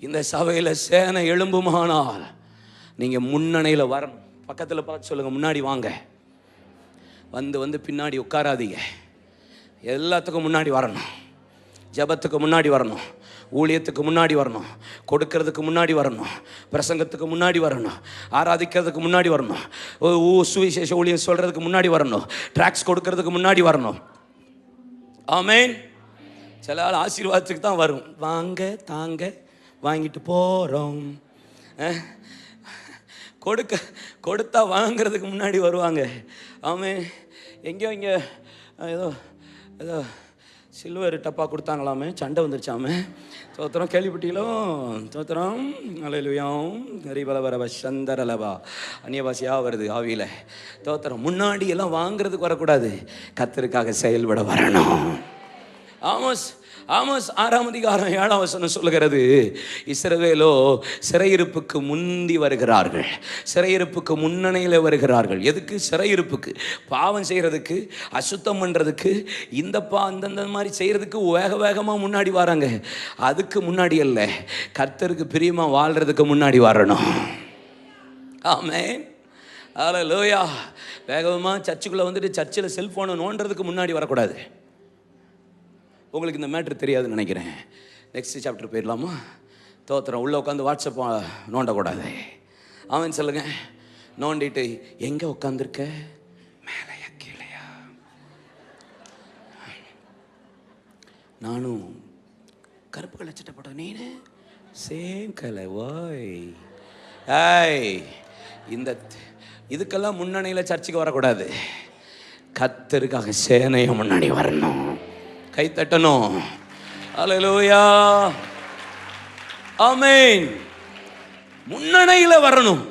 இந்த சபையில் சேனை எழும்புமானால் நீங்கள் முன்னணியில் வரணும். பக்கத்தில் பார்த்து சொல்லுங்கள் முன்னாடி வாங்க. வந்து வந்து பின்னாடி உட்காராதீங்க. எல்லாத்துக்கும் முன்னாடி வரணும். ஜெபத்துக்கு முன்னாடி வரணும். ஊழியத்துக்கு முன்னாடி வரணும். கொடுக்கறதுக்கு முன்னாடி வரணும். பிரசங்கத்துக்கு முன்னாடி வரணும். ஆராதிக்கிறதுக்கு முன்னாடி வரணும். ஓ- ஊ சுவிசேஷ ஊழியம் சொல்கிறதுக்கு முன்னாடி வரணும். ட்ராக்ஸ் கொடுக்கறதுக்கு முன்னாடி வரணும். ஆமேன். சில ஆள் ஆசீர்வாதத்துக்கு தான் வரும். வாங்க தாங்க. வாங்கிட்டு போகிறோம் கொடுக்க கொடுத்தா வாங்குறதுக்கு முன்னாடி வருவாங்க. ஆமேன் எங்கேயோ இங்கே ஏதோ ஏதோ சில்வர் டப்பா கொடுத்தாங்களாமே சண்டை வந்துருச்சாமே. தோத்திரம் கேள்விப்பட்டீங்களோ? தோத்திரம் அலையிலுயாம் ஹரிபலவரவ சந்தரலவா அந்நியவாசியாக வருது ஆவியில். தோத்திரம் முன்னாடி எல்லாம் வாங்குறதுக்கு வரக்கூடாது. கத்தருக்காக செயல்பட வரணும். ஆமோஸ் ஆமோஸ் ஆறாம் அதிகாரம் ஏழாம் வசனம் சொல்லுகிறது. இஸ்ரவேலோ சிறையிருப்புக்கு முந்தி வருகிறார்கள். சிறையிருப்புக்கு முன்னணியில் வருகிறார்கள். எதுக்கு? சிறையிருப்புக்கு. பாவம் செய்கிறதுக்கு அசுத்தம் பண்ணுறதுக்கு இந்த பா மாதிரி செய்கிறதுக்கு வேக வேகமாக முன்னாடி வராங்க. அதுக்கு முன்னாடி அல்ல. கர்த்தருக்கு பிரியமாக வாழ்கிறதுக்கு முன்னாடி வரணும். ஆமென். லோயா வேகமாக சர்ச்சுக்குள்ளே வந்துட்டு சர்ச்சில் செல்ஃபோனை நோண்டுறதுக்கு முன்னாடி வரக்கூடாது. உங்களுக்கு இந்த மேட்ரு தெரியாதுன்னு நினைக்கிறேன். நெக்ஸ்ட் சாப்டர் போயிடலாமா? தோத்திரம் உள்ளே உட்காந்து வாட்ஸ்அப் நோண்டக்கூடாது. அவன் சொல்லுங்க. நோண்டிட்டு எங்கே உட்காந்துருக்க மேலையா கீழையா? நானும் கருப்பு கலர் சட்டை போட்ட நீனு? சேம் கலை வாய். ஏய் இந்த இதுக்கெல்லாம் முன்னணியில் சர்ச்சுக்கு வரக்கூடாது. கத்தருக்காக சேனையை முன்னாடி வரணும். கை தட்டணும் அலலூயா அமேன் முன்னணியில் வரணும்.